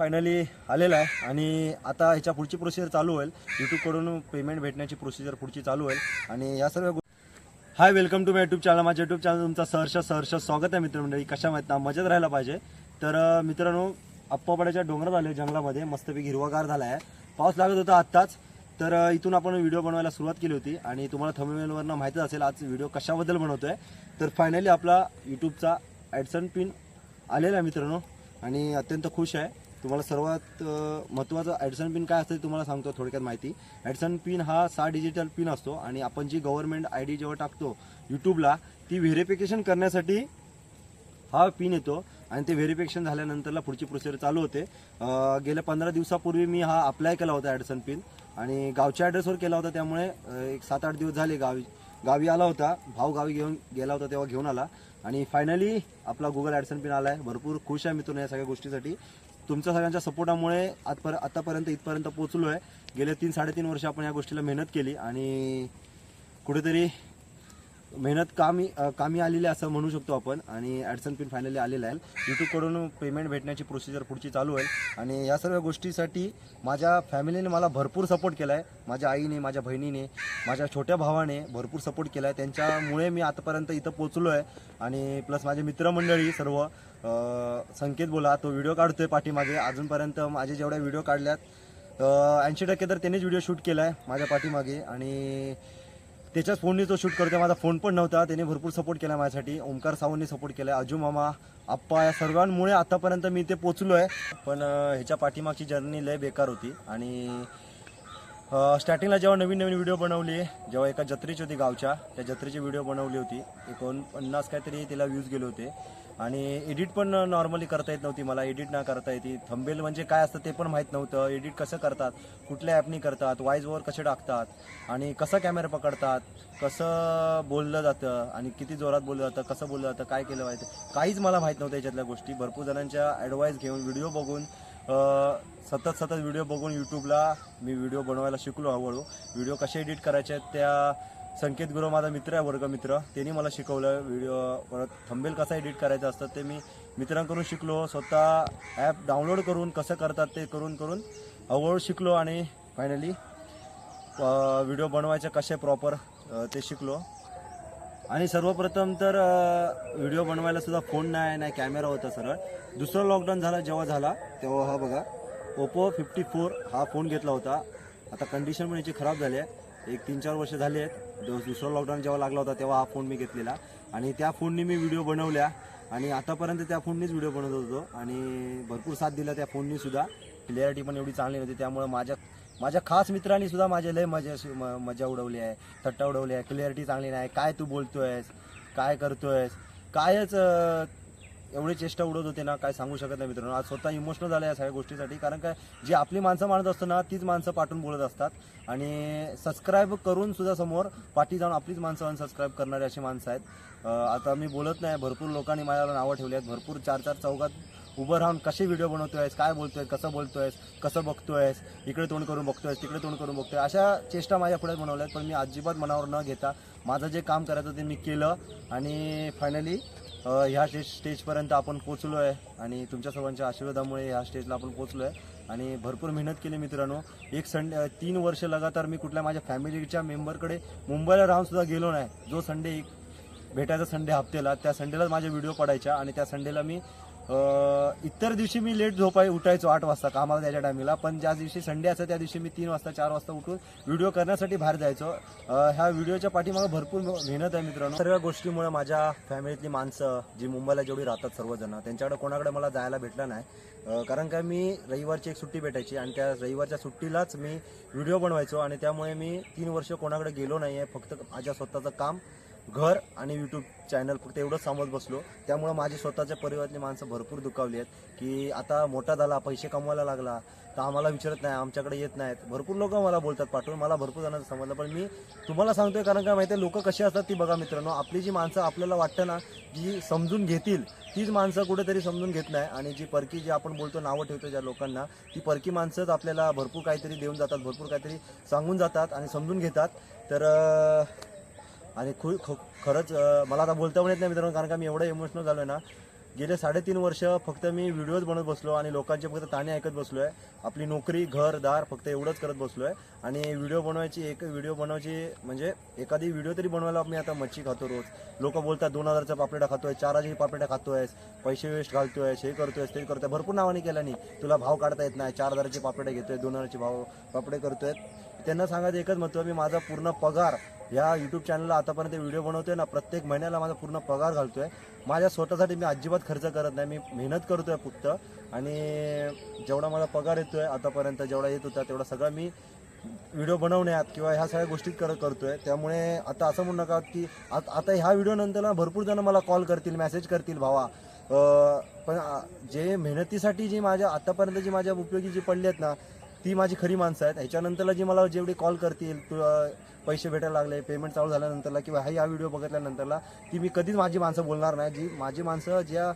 Finally आलेला आहे. आणि आता ह्याच्या पुढची प्रोसिजर चालू होईल. यूट्यूबकडून पेमेंट भेटण्याची प्रोसिजर पुढची चालू होईल. आणि या सर्व hi welcome to my YouTube channel माझ्या यूट्यूब चॅनल तुमचा सहर्ष सहर्ष स्वागत आहे मित्रमंडळी. कशा माहीत ना मजेत राहायला पाहिजे. तर मित्रांनो अप्पापाड्याच्या डोंगरात आले जंगलामध्ये मस्तपैकी हिरवागार झाला आहे. पाऊस लागत होता आत्ताच. तर इथून आपण व्हिडिओ बनवायला सुरुवात केली होती. आणि तुम्हाला थंबनेलवरनं माहितीच असेल आज व्हिडिओ कशाबद्दल बनवतो आहे तर फायनली आपला यूट्यूबचा ॲडसन पिन आलेला आहे मित्रांनो. आणि अत्यंत खुश आहे. तुम्हाला सर्वात महत्त्वाचं ॲडसन पिन काय असतं ते तुम्हाला सांगतो थोडक्यात माहिती. ॲडसन पिन हा सहा डिजिटल पिन असतो आणि आपण जी गव्हर्नमेंट आय डी जेव्हा टाकतो यूट्यूबला ती व्हेरिफिकेशन करण्यासाठी हा पिन येतो आणि ते व्हेरिफिकेशन झाल्यानंतरला पुढची प्रोसिजर चालू होते. गेल्या पंधरा दिवसापूर्वी मी हा अप्लाय केला होता ॲडसन पिन आणि गावच्या ॲड्रेसवर केला होता त्यामुळे एक सात आठ दिवस झाले गावी गावी आला होता भाऊ गावी घेऊन गेला होता तेव्हा घेऊन आला. आणि फायनली आपला गुगल ॲडसन पिन आला आहे भरपूर खुश आहे मित्रांनो या सगळ्या गोष्टीसाठी. तुमच्या सगळ्यांच्या सपोर्टामुळे आजपर आतापर्यंत इथपर्यंत पोहोचलो आहे गेले तीन साडेतीन वर्ष आपण या गोष्टीला मेहनत केली आणि कुठेतरी मेहनत कामी कामी आलेली आहे असं म्हणू शकतो आपण. आणि ॲडसन पिन फायनली आलेलं आहे. यूट्यूबकडून पेमेंट भेटण्याची प्रोसिजर पुढची चालू होईल. आणि या सर्व गोष्टीसाठी माझ्या फॅमिलीने मला भरपूर सपोर्ट केला आहे माझ्या आईने माझ्या बहिणीने माझ्या छोट्या भावाने भरपूर सपोर्ट केला आहे त्यांच्यामुळे मी आतापर्यंत इथं पोचलो आहे आणि प्लस माझे मित्रमंडळी सर्व संकेत बोला तो व्हिडिओ काढतोय पाठीमागे. अजूनपर्यंत माझे जेवढ्या व्हिडिओ काढल्यात ऐंशी टक्के तर त्यांनीच व्हिडिओ शूट केला आहे माझ्या पाठीमागे. आणि त्याच्याच फोननी तो शूट करतोय. माझा फोन पण नव्हता. त्याने भरपूर सपोर्ट केला माझ्यासाठी. ओमकार सावंतने सपोर्ट केला अजू मामा आप्पा या सर्वांमुळे आतापर्यंत मी ते पोचलो आहे पण ह्याच्या पाठीमागची जर्नी लय बेकार होती. आणि स्टार्टिंगला जेव्हा नवीन नवीन व्हिडिओ बनवली जेव्हा एका जत्रेची होती गावच्या त्या जत्रेची व्हिडिओ बनवली होती. एकोणपन्नास काहीतरी तिला व्ह्यूज गेले होते. आणि एडिट पण नॉर्मली करता येत नव्हती मला एडिट ना करता येते. थंबेल म्हणजे काय असतं ते पण माहीत नव्हतं. एडिट कसं करतात कुठल्या ॲपनी करतात वाईज ओवर कसे टाकतात आणि कसं कॅमेरा पकडतात कसं बोललं जातं आणि किती जोरात बोललं जातं कसं बोललं जातं काय केलं पाहिजे काहीच मला माहीत नव्हतं याच्यातल्या गोष्टी. भरपूर जणांच्या ॲडवाईस घेऊन व्हिडिओ बघून सतत सतत व्हिडिओ बघून यूट्यूबला मी व्हिडिओ बनवायला शिकलो हळूहळू. व्हिडिओ कसे एडिट करायचे आहेत त्या संकेत गुरु माझा मित्र आहे वर्गमित्र त्यांनी मला शिकवलं व्हिडिओ परत थंबेल कसा एडिट करायचं असतं ते मी मित्रांकडून शिकलो. स्वतः ॲप डाउनलोड करून कसं करतात ते करून करून अवघड शिकलो आणि फायनली व्हिडिओ बनवायचे कसे प्रॉपर ते शिकलो. आणि सर्वप्रथम तर व्हिडिओ बनवायला सुद्धा फोन नाही नाही कॅमेरा होता सरळ. दुसरा लॉकडाऊन झाला जेव्हा झाला तेव्हा हा बघा ओप्पो फिफ्टी फोर हा फोन घेतला होता. आता कंडिशन पण याची खराब झाली आहे. एक तीन चार वर्ष झाली आहेत. दुसरा लॉकडाऊन जेव्हा लागला होता तेव्हा हा फोन मी घेतलेला. आणि त्या फोननी मी व्हिडिओ बनवल्या. आणि आतापर्यंत त्या फोननीच व्हिडिओ बनवत होतो. आणि भरपूर साथ दिला त्या फोननी सुद्धा. क्लिअरिटी पण एवढी चांगली नव्हती. त्यामुळे माझ्या माझ्या खास मित्रांनी सुद्धा माझ्या लय मजा म- मजा उडवली आहे. थट्टा उडवली आहे. क्लिअरिटी चांगली नाही. काय तू बोलतोयस? काय करतोयस? कायच एवढी चेष्टा उडत होते ना काय सांगू शकत नाही मित्रांनो. आज स्वतः इमोशनल झालं या सगळ्या गोष्टीसाठी. कारण काय जी आपली माणसं मानत असतो ना तीच माणसं पाठून बोलत असतात. आणि सबस्क्राईब करून सुद्धा समोर पाठी जाऊन आपलीच माणसं अनसबस्क्राईब करणारी अशी माणसं आहेत. आता मी बोलत नाही भरपूर लोकांनी माझ्याला नावं ठेवली आहेत. भरपूर चार चार चौकात उभं राहून कसे व्हिडिओ बनवतोयस काय बोलतोय कसं बोलतोयस कसं बघतोयस इकडे तोंड करून बघतोयस तिकडे तोंड करून बघतोय अशा चेष्टा माझ्या पुढे बनवल्यात पण मी अजिबात मनावर न घेता माझं जे काम करायचं ते मी केलं आणि फायनली ह्या स्टेज स्टेजपर्यंत आपण पोचलो आहे आणि तुमच्या सर्वांच्या आशीर्वादामुळे ह्या स्टेजला आपण पोचलो आहे आणि भरपूर मेहनत केली मित्रांनो. एक संडे तीन वर्ष लगातार मी कुठल्या माझ्या फॅमिलीच्या मेंबरकडे मुंबईला राहूनसुद्धा गेलो नाही. जो संडे एक भेटायचा संडे हप्त्याला त्या संडेला माझे व्हिडिओ पडायच्या आणि त्या संडेला मी इतर दिवशी मी लेट झोपाय उठायचो आठ वाजता कामाला त्याच्या टायमिंगला. पण ज्या दिवशी संडे असं त्या दिवशी मी तीन वाजता चार वाजता उठून व्हिडिओ करण्यासाठी बाहेर जायचो. ह्या व्हिडिओच्या पाठीमागे भरपूर मेहनत आहे मित्रांनो. सर्व गोष्टीमुळे माझ्या फॅमिलीतली माणसं जी मुंबईला जेवढी राहतात सर्वजण त्यांच्याकडे कोणाकडे मला जायला भेटलं नाही. कारण काय मी रविवारची एक सुट्टी भेटायची आणि त्या रविवारच्या सुट्टीलाच मी व्हिडिओ बनवायचो आणि त्यामुळे मी तीन वर्ष कोणाकडे गेलो नाही आहे फक्त माझ्या स्वतःचं काम घर आणि यूट्यूब चॅनल फक्त एवढंच सांभाळत बसलो. त्यामुळे माझी स्वतःच्या परिवारातली माणसं भरपूर दुखावली आहेत की आता मोठा झाला पैसे कमवायला लागला तर आम्हाला विचारत नाही आमच्याकडे येत नाहीत. भरपूर लोक मला बोलतात पाठवून मला भरपूर जणांचं समजलं पण मी तुम्हाला सांगतोय कारण काय माहिती आहे लोक कशी असतात ती बघा मित्रांनो आपली जी माणसं आपल्याला वाटतं ना जी समजून घेतील तीच माणसं कुठेतरी समजून घेत नाही. आणि जी परकी जी आपण बोलतो नावं ठेवतो ज्या लोकांना ती परकी माणसंच आपल्याला भरपूर काहीतरी देऊन जातात भरपूर काहीतरी सांगून जातात आणि समजून घेतात. तर आणि खू ख- खरंच मला आता बोलता पण येत नाही मित्रांनो कारण का मी एवढं इमोशनल झालो ना. गेले साडेतीन वर्ष फक्त मी व्हिडिओज बनवत बसलो आणि लोकांचे फक्त ताणे ऐकत बसलो आहे आपली नोकरी घर दार फक्त एवढंच करत बसलो आहे आणि व्हिडिओ बनवायची एक व्हिडिओ बनवायची म्हणजे एखादी व्हिडिओ तरी बनवायला मी आता मच्छी खातो रोज. लोक बोलतात दोन हजारचा पापलेटा खातोय चार हजारची पापलेटा आहेस पैसे वेस्ट घालतोयस हे करतोयस ते करतोय भरपूर नावाने केलं नाही तुला भाव काढता येत नाही. चार हजाराचे पापलेटे घेतोय दोन हजारचे भाव पापडे करतोय त्यांना सांगायचं एकच महत्त्व मी माझा पूर्ण पगार या यूट्यूब चॅनलला आतापर्यंत व्हिडिओ बनवतोय ना प्रत्येक महिन्याला माझा पूर्ण पगार घालतोय. माझ्या स्वतःसाठी मी अजिबात खर्च करत नाही मी मेहनत करतोय फक्त. आणि जेवढा मला पगार येतोय आतापर्यंत जेवढा येत होता तेवढा सगळा मी व्हिडिओ बनवण्यात किंवा ह्या सगळ्या गोष्टीत करत करतोय. त्यामुळे आता असं म्हणू नका की आता ह्या व्हिडिओनंतर ना भरपूर जण मला कॉल करतील मेसेज करतील भावा. पण जे मेहनतीसाठी जी माझ्या आतापर्यंत जी माझ्या उपयोगी जी पडली आहेत ना ती माझी खरी माणसं आहेत. ह्याच्यानंतरला जी मला जेवढी कॉल करतील तू पैसे भेटायला लागले पेमेंट चालू झाल्यानंतरला किंवा हा या व्हिडिओ बघितल्यानंतरला ती मी कधीच माझी माणसं बोलणार नाही. जी माझी माणसं ज्या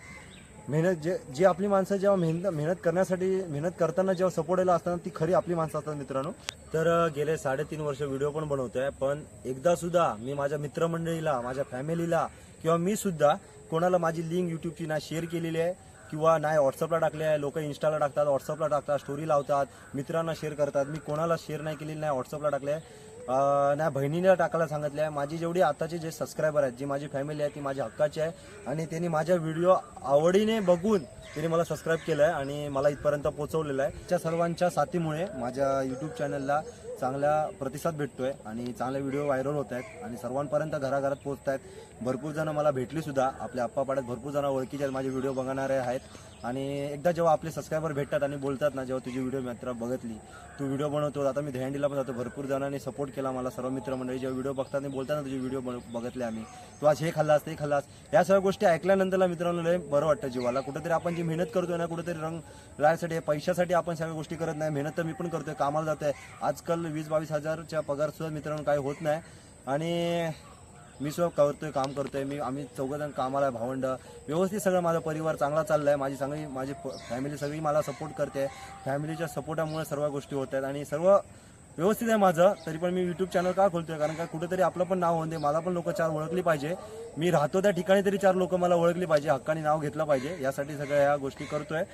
मेहनत जे जी आपली माणसं जेव्हा मेहनत मेहनत करण्यासाठी मेहनत करताना जेव्हा सपोर्टेला असताना ती खरी आपली माणसं असतात मित्रांनो. तर गेले साडेतीन वर्ष व्हिडिओ पण बनवतो आहे पण एकदा सुद्धा मी माझ्या मित्रमंडळीला माझ्या फॅमिलीला किंवा मी सुद्धा कोणाला माझी लिंक युट्यूबची ना शेअर केलेली आहे किंवा नाही व्हॉट्सअपला टाकले आहे लोक इंस्टाला टाकतात व्हॉट्सअपला टाकतात स्टोरी लावतात मित्रांना शेअर करतात. मी कोणाला शेअर नाही केलेली नाही व्हॉट्सअपला टाकले आहे. ना नाही बहिणीला टाकायला सांगितले आहे. माझी जेवढी आताचे जे सबस्क्रायबर आहेत जी माझी फॅमिली आहे ती माझ्या हक्काची आहे. आणि त्यांनी माझ्या व्हिडिओ आवडीने बघून त्यांनी मला सबस्क्राईब केलं आहे आणि मला इथपर्यंत पोहोचवलेलं आहे. त्या सर्वांच्या साथीमुळे माझ्या यूट्यूब चॅनलला चांगला प्रतिसाद भेटतोय आणि चांगले व्हिडिओ व्हायरल होत आहेत आणि सर्वांपर्यंत घराघरात पोहोचत आहेत भरपूर जण मला भेटली सुद्धा आपल्या आप्पापाड्यात भरपूर जण ओळखीचे आहेत. माझे व्हिडिओ बघणारे आहेत. आणि एकदा जेव्हा आपले सबस्क्रायबर भेटतात आणि बोलतात ना जेव्हा तुझी व्हिडिओ मित्र बघितली तू व्हिडिओ बनवतो आता मी दहंडीला पण जातो भरपूर जणांनी सपोर्ट केला मला सर्व मित्रमंडळी जेव्हा व्हिडिओ बघतात आणि बोलतात ना तुझे व्हिडिओ बघितले आम्ही तू आज हे खाल्लास ते खाल्लास या सगळ्या गोष्टी ऐकल्यानंतरला मित्रांनो लय बरं वाटतं जीवाला. कुठेतरी आपण जी मेहनत करतोय ना कुठेतरी रंग लायसाठी पैशासाठी आपण सगळ्या गोष्टी करत नाही मेहनत तर मी पण करतोय कामाला जातोय. आजकाल वीस बावीस हजारच्या पगारसुद्धा मित्रांनो काही होत नाही. आणि मी सुद्धा करतोय काम करतोय मी आम्ही चौघजण कामाला आहे, भावंड. व्यवस्थित सगळं माझा परिवार चांगला चाललाय. माझी चांगली माझी फॅमिली सगळी मला सपोर्ट करते. फॅमिलीच्या सपोर्टामुळे सर्व गोष्टी होत आहेत आणि सर्व व्यवस्थित आहे माझं. तरी पण मी युट्यूब चॅनल का खोलतोय? कारण का कुठेतरी आपलं पण नाव होऊन दे. मला पण लोक चार ओळखली पाहिजे. मी राहतो त्या ठिकाणी तरी चार लोक मला ओळखली पाहिजे. हक्काने नाव घेतलं पाहिजे. यासाठी सगळ्या ह्या गोष्टी करतोय.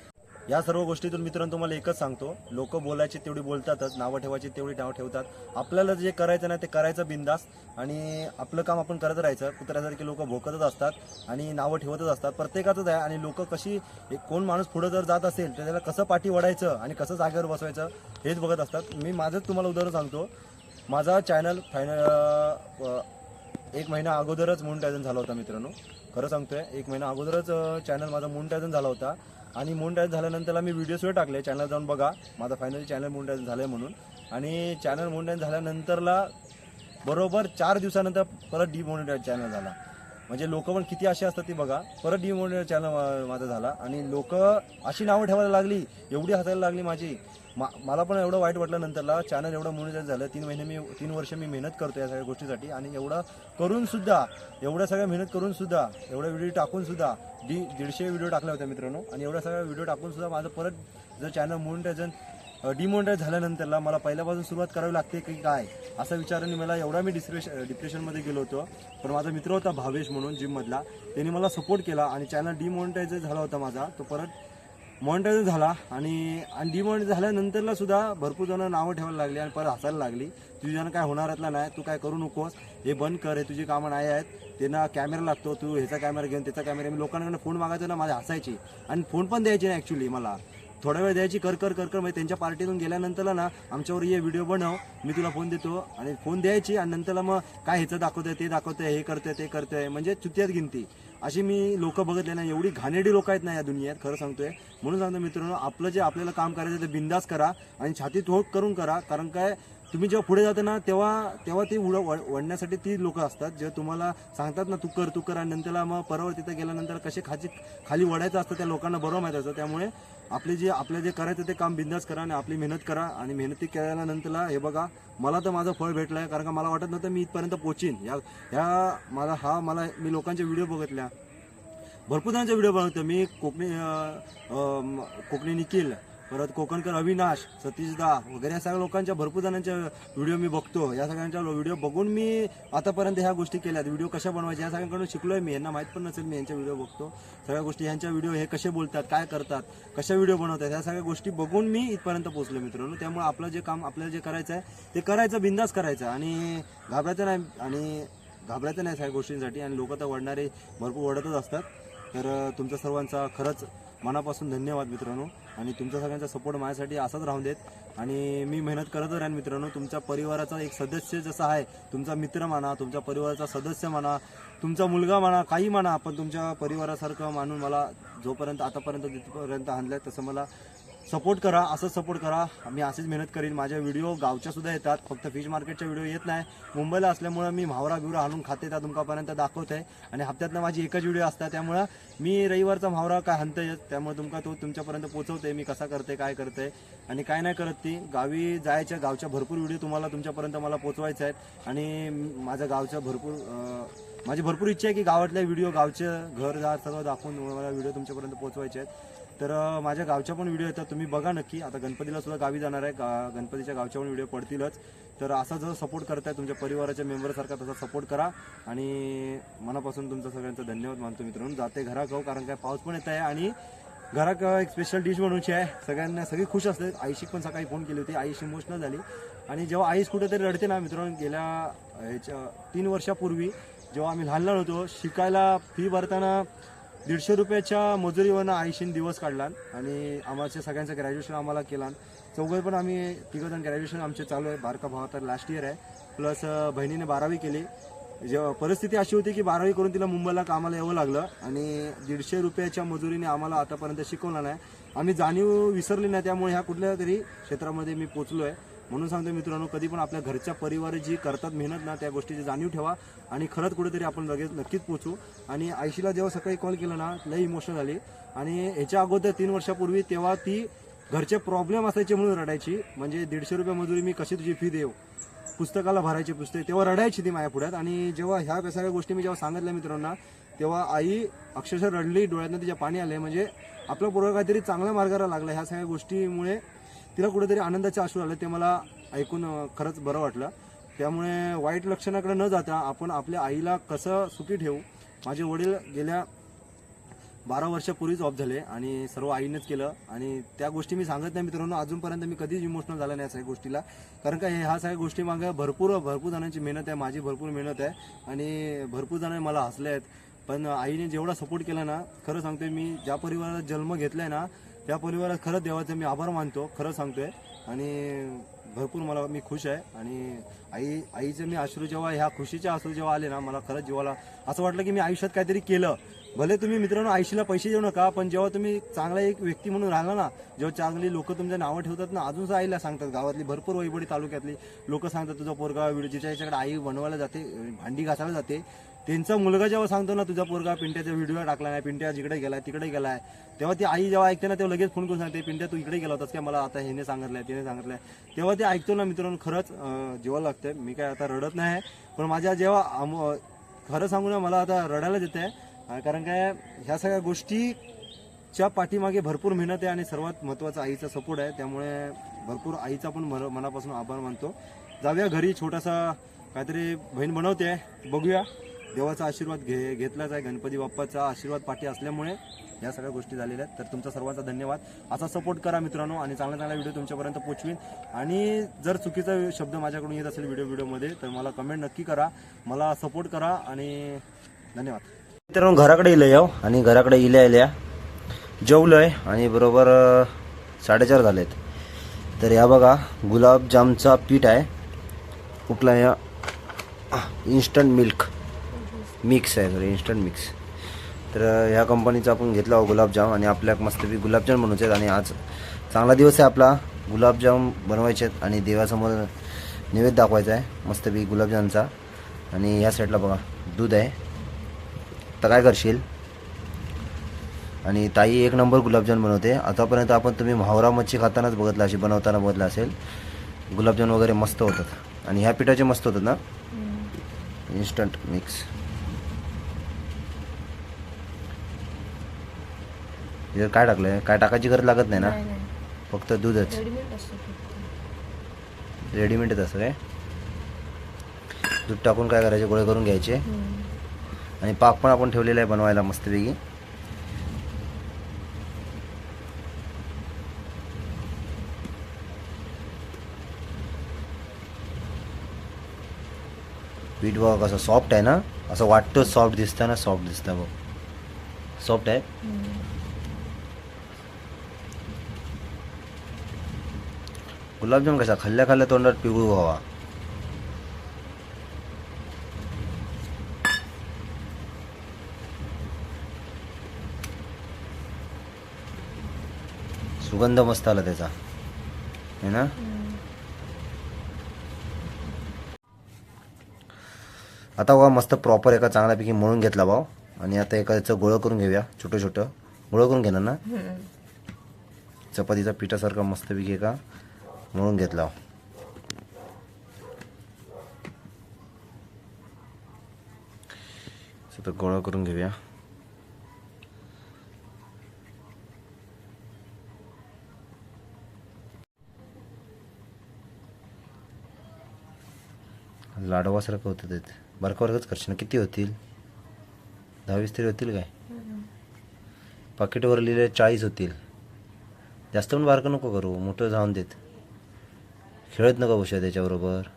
या सर्व गोष्टीतून मित्रांनो तुम्हाला एकच सांगतो. लोक बोलायचे तेवढी बोलतातच नावं ठेवायची तेवढी नाव ठेवतात. आपल्याला जे करायचं ना ते करायचं बिंदास. आणि आपलं काम आपण करत राहायचं. कुत्र्यासारखे लोक भोकतच असतात आणि नावं ठेवतच असतात. प्रत्येकाचंच आहे. आणि लोक कशी एक कोण माणूस पुढं जर जात असेल तर त्याला कसं पाठी वडायचं आणि कसं जागेवर बसवायचं हेच बघत असतात. मी माझंच तुम्हाला उदाहरण सांगतो. माझा चॅनल फायनल एक महिना अगोदरच मोनिटायझन झाला होता मित्रांनो. खरं सांगतोय एक महिना अगोदरच चॅनल माझा मोनिटायझन झाला होता. आणि मोनिटायझन झाल्यानंतर मी व्हिडिओ सुद्धा टाकले. चॅनल जाऊन बघा. माझा फायनली चॅनल मोनिटायझन झालं आहे म्हणून. आणि चॅनल मोनिटायझन झाल्यानंतरला बरोबर चार दिवसानंतर परत डिमोनिटाईज चॅनल झाला. म्हणजे लोक पण किती अशी असतात ती बघा. परत डिमोनिटाईज चॅनल माझा झाला. आणि लोक अशी नावं ठेवायला लागली. एवढी हसायला लागली माझी. मा मला पण एवढं वाईट वाटलं नंतरला चॅनल एवढं मोनिटाईज झालं. तीन महिने मी तीन वर्ष मी मेहनत करतो या सगळ्या गोष्टीसाठी. आणि एवढं करूनसुद्धा एवढ्या सगळ्या मेहनत करूनसुद्धा एवढा व्हिडिओ टाकूनसुद्धा दी डी दीडशे व्हिडिओ टाकला होता मित्रांनो. आणि एवढ्या सगळ्या व्हिडिओ टाकूनसुद्धा माझं परत जर चॅनल मोनिटायझन डिमोनिटाईज झाल्यानंतरला मला पहिल्यापासून सुरुवात करावी लागते की काय असा विचाराने मला एवढा मी डिस्प्रेश डिप्रेशनमध्ये गेलो होतो. पण माझा मित्र होता भावेश म्हणून जिममधला त्यांनी मला सपोर्ट केला आणि चॅनल डिमोनिटाईज झाला होता माझा. तो परत मॉनिटायझर झाला आणि आणि डिमॉनिटाईज झाल्यानंतरला सुद्धा भरपूर जण नावं ठेवायला लागली आणि परत हसायला लागली. तुझी जण काय होणारातला नाही तू काय करू नकोस हे बंद कर हे तुझी कामं नाही आहेत. त्यांना कॅमेरा लागतो तू ह्याचा कॅमेरा घेऊन त्याचा कॅमेरा मी लोकांकडून फोन मागायचो ना माझे हसायची. आणि फोन पण द्यायचे नाही ॲक्च्युली मला. थोडा वेळ द्यायची कर कर कर कर. म्हणजे त्यांच्या पार्टीतून गेल्यानंतरला ना आमच्यावर ये व्हिडिओ बनव मी तुला फोन देतो. आणि फोन द्यायची आणि नंतरला मग काय ह्याचं दाखवतंय ते दाखवतंय हे करतंय ते करतंय. म्हणजे चुत्यात गिनती. अशी मी लोक बघितले नाही. एवढी घाणेरडी लोक आहेत ना या दुनियेत खरं सांगतोय. म्हणून सांगतो मित्रांनो आपलं जे आपल्याला काम करायचं ते बिंदास करा आणि छाती ठोक करून करा. कारण काय तुम्ही जेव्हा पुढे जाता ना तेव्हा तेव्हा ती उड वडण्यासाठी ती लोक असतात. जे तुम्हाला सांगतात ना तू कर तू कर आणि नंतरला मग परवर तिथं गेल्यानंतर कसे खाची खाली वडायचं असतं त्या लोकांना बरोबर माहीत असतं. त्यामुळे आपले जे आपलं जे करायचं ते काम बिंदास करा आणि आपली मेहनत करा आणि मेहनती केल्यानंतरला हे बघा मला तर माझं फळ भेटलं आहे कारण का मला वाटत नव्हतं मी इथपर्यंत पोचीन. या ह्या मला हा मला मी लोकांचे व्हिडिओ बघितल्या. भरपूर जणांचे व्हिडिओ बनवतो मी कोकणी कोकणी निखिल परत कोकणकर अविनाश सतीशदा वगैरे या सगळ्या लोकांच्या भरपूर जणांच्या व्हिडिओ मी बघतो. या सगळ्यांच्या व्हिडिओ बघून मी आतापर्यंत ह्या गोष्टी केल्यात. व्हिडिओ कशा बनवायच्या या सगळ्यांकडून शिकलोय मी. यांना माहीत पण नसेल मी यांच्या व्हिडिओ बघतो. सगळ्या गोष्टी यांच्या व्हिडिओ हे कसे बोलतात काय करतात कशा व्हिडिओ बनवतात या सगळ्या गोष्टी बघून मी इथपर्यंत पोहोचलो मित्रांनो. त्यामुळे आपलं जे काम आपल्याला जे करायचं आहे ते करायचं बिंदास करायचं. आणि घाबरायचं नाही आणि घाबरायचं नाही सगळ्या गोष्टींसाठी. आणि लोक तर वडणारे भरपूर वडतच असतात. तर तुमच्या सर्वांचा खरंच मनापासून धन्यवाद मित्रांनो. आणि तुमच्या सगळ्यांचा सपोर्ट माझ्यासाठी असाच राहून देत. आणि मी मेहनत करत राहीन मित्रांनो. तुमच्या परिवाराचा एक सदस्य जसा आहे तुमचा मित्र म्हणा तुमच्या परिवाराचा सदस्य म्हणा तुमचा मुलगा म्हणा काही म्हणा पण तुमच्या परिवारासारखं मानून मला जोपर्यंत आतापर्यंत जिथपर्यंत आणलंय तसं मला सपोर्ट करा असंच सपोर्ट करा. मी अशीच मेहनत करीन. माझ्या व्हिडिओ गावच्या सुद्धा येतात. फक्त फिश मार्केटच्या व्हिडिओ येत नाही. मुंबईला असल्यामुळं मी म्हावरा बिवरा हाणून खाते त्या तुमकापर्यंत दाखवत. आहे आणि हप्त्यातनं माझी एकच व्हिडिओ असतात त्यामुळं मी रविवारचा म्हावरा काय हनते त्यामुळे तुमका तो तुमच्यापर्यंत पोचवते मी कसा करते काय करते. आणि काय नाही करत ती. गावी जायच्या गावच्या भरपूर व्हिडिओ तुम्हाला तुमच्यापर्यंत मला पोचवायचे आहेत. आणि माझ्या गावच्या भरपूर माझी भरपूर इच्छा आहे की गावातल्या व्हिडिओ गावचे घर दार सगळं दाखवून मला व्हिडिओ तुमच्यापर्यंत पोहोचवायचे आहेत. तर माझ्या गावच्या पण व्हिडिओ येतात तुम्ही बघा नक्की. आता गणपतीला सुद्धा गावी जाणार आहे. गा गणपतीच्या गावच्या पण व्हिडिओ पडतीलच. तर असा जसं सपोर्ट करताय तुमच्या परिवाराच्या मेंबरसारखा तसा सपोर्ट करा. आणि मनापासून तुमचा सगळ्यांचा धन्यवाद मानतो मित्रांनो. जाते घरा खाऊ कारण काय पाऊस पण येत आहे आणि घरात एक स्पेशल डिश बनवायची आहे सगळ्यांना सगळी खुश असते. आईशी पण सकाळी फोन केली होती. आईशी इमोशनल झाली. आणि जेव्हा आईस कुठेतरी रडते ना मित्रांनो गेल्या ह्याच्या तीन वर्षापूर्वी जेव्हा आम्ही लहान लहान होतो शिकायला फी भरताना दीडशे रुपयाच्या मजुरीवरनं आईशीन दिवस काढला आणि आम्हाला सगळ्यांचं ग्रॅज्युएशन आम्हाला केला चौघं पण आम्ही तिघंजण ग्रॅज्युएशन आमचे चालू आहे बारका भावा तर लास्ट इयर आहे. प्लस बहिणीने बारावी केली. जेव्हा परिस्थिती अशी होती की बारावी करून तिला मुंबईला कामाला यावं लागलं आणि दीडशे रुपयाच्या मजुरीने आम्हाला आतापर्यंत शिकवलं नाही. आम्ही जाणीव विसरली नाही त्यामुळे ह्या कुठल्या तरी क्षेत्रामध्ये मी पोचलो आहे म्हणून सांगतो मित्रांनो कधी पण आपल्या घरच्या परिवार जी करतात मेहनत ना त्या गोष्टीची जाणीव ठेवा आणि खरंच कुठेतरी आपण लगेच नक्कीच पोचू आणि आयशीला जेव्हा सकाळी कॉल केला ना लई इमोशनल झाली. आणि ह्याच्या अगोदर तीन वर्षापूर्वी तेव्हा ती घरचे प्रॉब्लेम असायचे म्हणून रडायची. म्हणजे दीडशे रुपये मजुरी मी कशी तुझी फी देऊ? पुस्तकाला भरायची पुस्तक तेव्हा रडायची ती माझ्या पुढ्यात. आणि जेव्हा ह्या सगळ्या गोष्टी मी जेव्हा सांगितल्या मित्रांना तेव्हा आई अक्षरशः रडली डोळ्यातनं तिच्या पाणी आले म्हणजे आपला पोरगा काहीतरी चांगल्या मार्गाला लागला. ह्या सगळ्या गोष्टीमुळे तिला कुठेतरी आनंदाचे आश्रू आले ते मला ऐकून खरंच बरं वाटलं. त्यामुळे वाईट लक्षणाकडे न जाता आपण आपल्या आईला कसं सुखी ठेवू? माझे वडील गेल्या बारा वर्षापूर्वीच जॉब झाले आणि सर्व आईनेच केलं. आणि त्या गोष्टी मी सांगत नाही मित्रांनो अजूनपर्यंत मी कधीच इमोशनल झाला नाही सगळ्या गोष्टीला. कारण का ह्या सगळ्या गोष्टी मागे भरपूर भरपूर जणांची मेहनत आहे माझी भरपूर मेहनत आहे. आणि भरपूर जणांनी मला हसले आहेत. पण आईने जेवढा सपोर्ट केला ना खरं सांगतोय मी ज्या परिवाराला जन्म घेतलाय ना त्या परिवारात खरंच देवाचं मी आभार मानतो खरं सांगतोय. आणि भरपूर मला मी खुश आहे. आणि आई आईचे मी अश्रू जेव्हा ह्या खुशीचे अश्रू जेव्हा आले ना मला खरंच जीवाला असं वाटलं की मी आयुष्यात काहीतरी केलं. भले तुम्ही मित्रांनो आयुष्याला पैसे देऊ नका पण जेव्हा तुम्ही चांगला एक व्यक्ती म्हणून राहिला ना जेव्हा चांगली लोक तुमच्या नावं ठेवतात ना अजून आईला सांगतात गावातली भरपूर वैभडी तालुक्यातली लोक सांगतात तुझा पोरगाव व्हिडिओ जिच्या याच्याकडे आई बनवायला जाते भांडी घासायला जाते. त्यांचा मुलगा जेव्हा सांगतो ना तुझा पोरगा पिंट्याचा व्हिडिओ टाकला नाही पिंट्या जिकडे गेलाय तिकडे गेलाय. तेव्हा ती आई जेव्हा ऐकते ना तेव्हा लगेच फोन करून सांगते पिंट्या तू इकडे गेला होतास काय? मला आता ह्याने सांगितलंय तिने सांगितलंय. तेव्हा ते ऐकतो ना मित्रांनो खरंच अं, जेव्हा लागतंय. मी काय आता रडत नाही पण माझ्या जेव्हा खरं सांगू ना मला आता रडायलाच येत आहे. कारण काय ह्या सगळ्या गोष्टीच्या पाठीमागे भरपूर मेहनत आहे आणि सर्वात महत्त्वाचा आईचा सपोर्ट आहे. त्यामुळे भरपूर आईचा पण मनापासून आभार मानतो. जाऊया घरी छोटासा काहीतरी बहीण बनवते. बघूया. देवाचा आशीर्वाद घे घेतलाच आहे गणपती बाप्पाचा आशीर्वाद पाठी असल्यामुळे या सगळ्या गोष्टी झालेल्या आहेत. तर तुमचा सर्वांचा धन्यवाद. असा सपोर्ट करा मित्रांनो आणि चांगला चांगला व्हिडिओ तुमच्यापर्यंत पोचवीन आणि जर चुकीचा शब्द माझ्याकडून येत असेल व्हिडिओ व्हिडिओमध्ये तर मला कमेंट नक्की करा. मला सपोर्ट करा आणि धन्यवाद. मित्रांनो घराकडे इलं याव. आणि घराकडे इल्या इल्या आहे आणि बरोबर साडेचार साडेचार झालेत. तर या बघा गुलाबजामचा पीठ आहे. कुठला या इन्स्टंट मिल्क मिक्स आहे सॉरी इन्स्टंट मिक्स तर ह्या कंपनीचा आपण घेतला हो गुलाबजाम आणि आपल्या मस्तपैकी गुलाबजाम बनवायचे आहेत. आणि आज चांगला दिवस आहे आपला. गुलाबजाम बनवायचे आहेत आणि देवासमोर नैवेद्य दाखवायचा आहे मस्तपैकी गुलाबजामचा. आणि ह्या साईडला बघा दूध आहे. तर काय करशील? आणि ताई एक नंबर गुलाबजाम बनवते. आतापर्यंत आपण तुम्ही म्हावरा मच्छी खातानाच बघितलं अशी बनवताना बघितलं असेल. गुलाबजाम वगैरे मस्त होतात. आणि ह्या पिठाचे मस्त होतात ना? इन्स्टंट मिक्स याच्यात काय टाकलंय? काय टाकायची गरज लागत नाही ना? नाही नाही. फक्त दूधच. रेडीमेड असतो फक्त. रेडीमेडच असं काय? दूध टाकून काय करायचे? गोळे करून घ्यायचे. हम्म. आणि पाक पण आपण ठेवलेला आहे बनवायला मस्तपैकी. पीठ बघा कसं सॉफ्ट आहे ना? असं वाटतं सॉफ्ट दिसतं ना? सॉफ्ट दिसतं बघ. सॉफ्ट आहे? हम्म. गुलाबजाम कसा? खाल्ल्या खाल्ल्या तोंडात पिघळू व्हावा सुगंध मस्त आला त्याचा. है ना. आता बघा मस्त प्रॉपर एका चांगल्यापैकी मळून घेतला भाऊ. आणि आता एका याचं गोळं करून घेऊया छोटं छोटं गोळं करून घेणार ना. चपातीचा पिठासारखा मस्तपैकी एका. मळून घेतला. तर गोळा करून घेऊया. लाडवासारखं होतं ते. बारका वर्गच करशील ना? किती होतील? दहावीस तरी होतील काय? पाकिटवर लिहिले चाळीस होतील. जास्त पण बारकं नको करू. मोठं जाऊन देत. खेळत नका बसूया त्याच्याबरोबर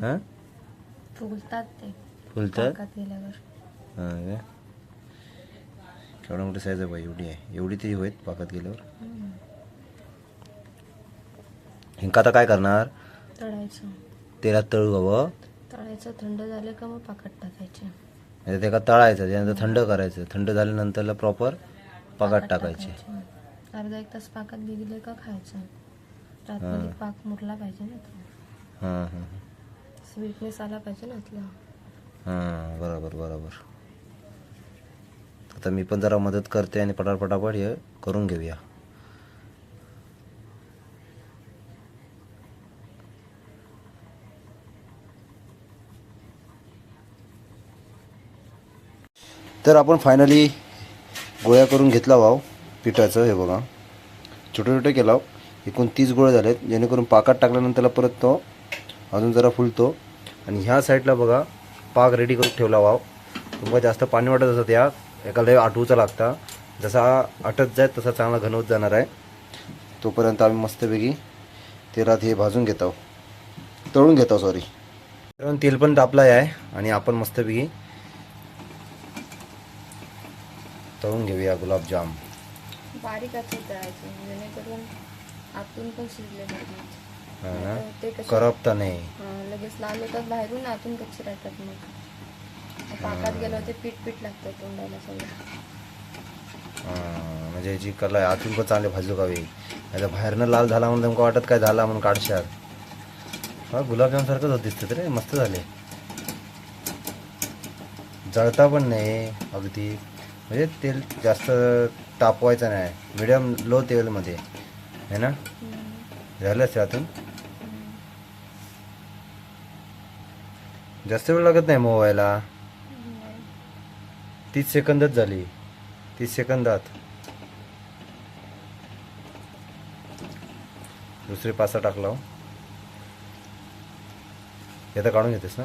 हां? ते. फुलतात? गेल्यावर हां केवढा मोठी साईज आहे बाई एवढी आहे. एवढी तरी होईल पाकात गेल्यावर. हम्म. हिंका आता काय करणार? तळायचं. तेलात तळू हवं तळायचं थंड झालं का मग पाकात टाकायचे ते का तळायचं त्यानंतर थंड करायचं. थंड झाल्यानंतरला प्रॉपर पाकात टाकायचे. अर्धा एक तास पाकात गेले का खायचं. रातमध्ये पाक मुरला पाहिजे ना तो हां हां स्वीटनेस आला पाहिजे ना आतला हां बरोबर बरोबर. आता मी पण जरा मदत करते आणि पटापट पटापट हे करून घेऊया. तर आपण फायनली गोळ्या करून घेतला भाव पिठाचं हे बघा. छोटे छोटे केला एकूण तीस गोळे झालेत. जेणेकरून पाकात टाकल्यानंतरला परत तो अजून जरा फुलतो. आणि ह्या साईडला बघा पाक रेडी करून ठेवला. वाव. तुम्हाला जास्त पाणी वाटत असतं त्या एका लय आठवूचा लागता. जसा आटत जाय तसा चांगला घन होत जाणार आहे. तोपर्यंत आम्ही मस्तपैकी तेलात हे भाजून घेत. आहोत तळून घेतो सॉरी कारण तेल पण तापलाय आहे आणि आपण मस्तपैकी तळून घेऊया गुलाबजाम. बारीक असं जेणेकरून आतून पण शिजले पाहिजे हा ते करपता नाही. लगेच लाल होतात बाहेरून आतून कच्चे राहतात मग. पाकात गेलं ते पीठ पीठ लागतं तोंडाला सगळं. म्हणजे याची कला आहे आतून पण चांगले भाजू कावे आता बाहेरनं लाल झाला म्हणून तुमका वाटत काय झाला म्हणून काढशाल. हा गुलाबजाम सारखंच होत दिसतं रे मस्त झाले. जळता पण नाही अगदी. म्हणजे तेल जास्त तापवायचं नाही. मिडियम लो तेलमध्ये. है ना? झालं त्यातून जास्त वेळ लागत नाही मोवायला तीस सेकंदच झाली. तीस सेकंदात. दुसरे पासा टाकला हो. काढून घेतेस ना?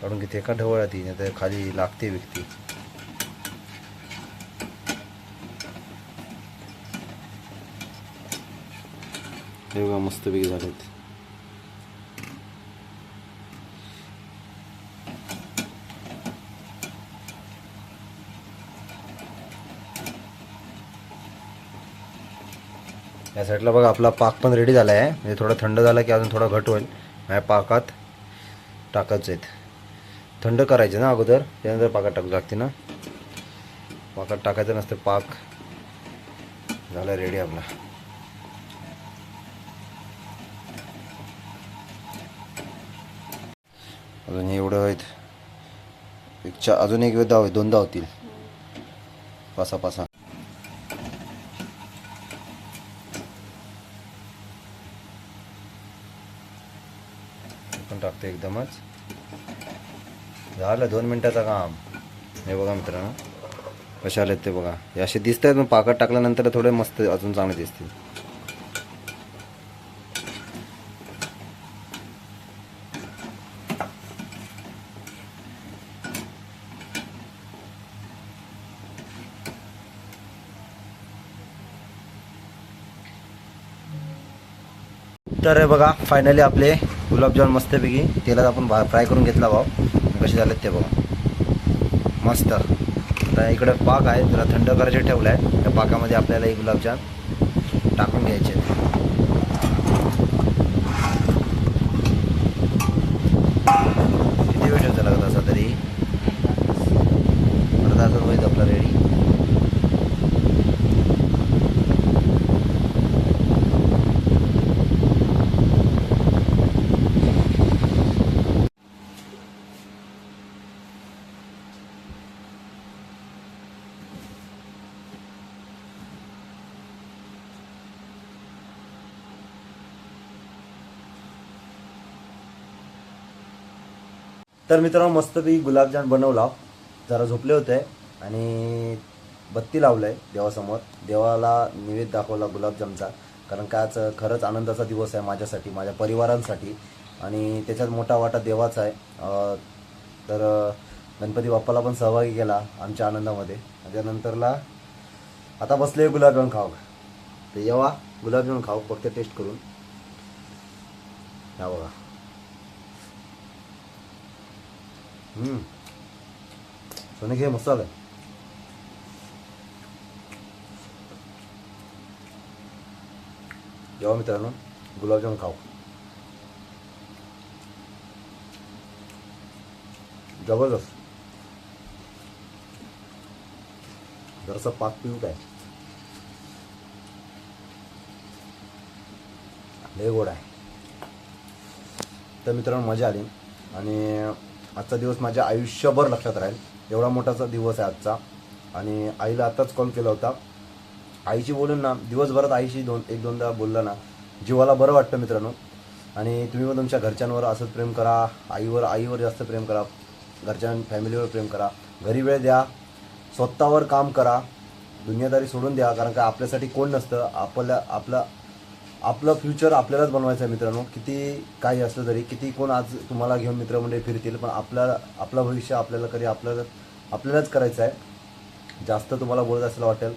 काढून घेते. एका ढवळा ती नाही तर खाली लागते विकती हे बघा मस्तपैकी झालेत या साईडला बघा आपला पाक पण रेडी झाला आहे म्हणजे थोडा थंड झाला की अजून थोडा घट होईल. माझ्या पाकात टाकायचं आहेत. थंड करायचे ना अगोदर त्यानंतर पाकात टाकू लागते ना. पाकात टाकायचं नसतं पाक झाला रेडी आपला. अजून एवढं आहेत. एक चा अजून एक वेळ दोन होतील पासा पासा. पण टाकतो एकदमच. झालं दोन मिनटाचा काम. हे बघा मित्रांनो. कशा आलेत ते बघा. हे असे दिसत आहेत पण पाकात टाकल्यानंतर थोडे मस्त अजून चांगले दिसतील. तर हे बघा फायनली आपले गुलाबजाम मस्तपैकी तेलात आपण फ्राय करून घेतला भाव. कसे झालेत ते बघा. मस्त. आता इकडं पाक आहे जरा थंड करायचे ठेवलं आहे त्या पाकामध्ये आपल्याला हे गुलाबजाम टाकून घ्यायचे किती वेळ ठेवायचा लागत असा तरी अर्धा तास होईल आपला रेडी तर मित्रांनो मस्तपैकी गुलाबजाम बनवला. जरा झोपले होते आणि बत्ती लावलंय देवासमोर. देवाला निवेद दाखवला गुलाबजामचा. कारण का आज खरंच आनंदाचा दिवस आहे माझ्यासाठी माझ्या परिवारांसाठी. आणि त्याच्यात मोठा वाटा देवाचा आहे. तर गणपती बाप्पाला पण सहभागी केला आमच्या आनंदामध्ये. त्याच्यानंतरला आता बसले गुलाबजाम खाऊ. तर येवा गुलाबजाम खाऊ. फक्त टेस्ट करून. या बघा. हम्म सोने घे मस्त आलं जेव्हा मित्रांनो गुलाबजाम खाऊ जबरदस्त जरासा पाक पिऊ काय लय गोड आहे तर मित्रांनो मजा आली आणि आजचा दिवस माझ्या आयुष्यभर लक्षात राहील. एवढा मोठाचा दिवस आहे आजचा. आणि आईला आताच कॉल केला होता. आईशी बोलून ना दिवसभरात आईशी दोन एक दोनदा बोलला ना जीवाला बरं वाटतं मित्रांनो. आणि तुम्ही पण तुमच्या घरच्यांवर असंच प्रेम करा. आईवर आईवर जास्त प्रेम करा. घरच्या फॅमिलीवर प्रेम करा. घरी वेळ द्या. स्वतःवर काम करा. दुनियादारी सोडून द्या. कारण का आपल्यासाठी कोण नसतं? आपल्या आपलं आपलं फ्युचर आपल्यालाच बनवायचं आहे मित्रांनो. किती काही असलं तरी किती कोण आज तुम्हाला घेऊन मित्रमंडळी फिरतील पण आपल्या आपलं भविष्य आपल्याला कधी आपल्याला आपल्यालाच करायचं आहे. जास्त तुम्हाला बोलत असलं वाटेल.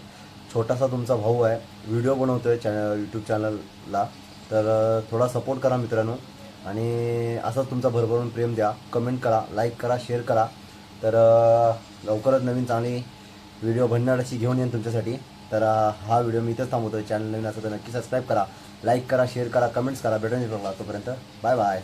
छोटासा तुमचा भाऊ आहे व्हिडिओ बनवतो आहे चॅनल यूट्यूब चॅनलला. तर थोडा सपोर्ट करा मित्रांनो. आणि असंच तुमचा भरभरून प्रेम द्या. कमेंट करा लाईक करा शेअर करा. तर लवकरच नवीन चांगली व्हिडिओ बनण्याची घेऊन येईन तुमच्यासाठी. तर हा व्हिडिओ मी इथंच थांबवतो चॅनल नवीन असं तर नक्की सबस्क्राईब करा लाईक करा शेअर करा कमेंट्स करा. भेटून येतो तोपर्यंत बाय बाय